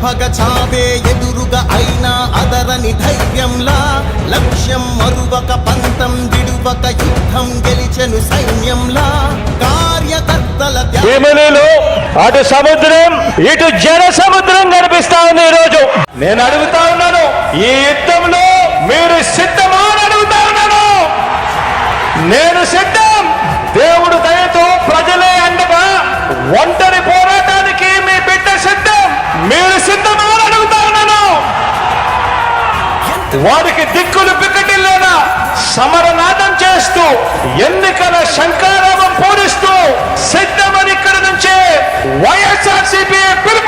అడ్డే ఎదురుగా అయినా అదరని ధైర్యంలా లక్ష్యం మరువక పంతం విడువక యుద్ధం గెలిచెను సైన్యంలా కార్యకర్తల త్యాగ. అటు సముద్రం ఇటు జన సముద్రం కనిపిస్తా ఉంది ఈ రోజు నేను అడుగుతా ఉన్నాను ఈ యుద్ధంలో మీరు సిద్ధమా అని అడుగుతా ఉన్నాను. నేను సిద్ధం దేవుడు దయతో వారికి దిక్కులు పిక్కటిల్లేనా సమరనాదం చేస్తూ ఎన్నికల శంకారావం పూరిస్తూ సిద్ధమని ఇక్కడ నుంచే వైఎస్ఆర్సీపీ పిలుపు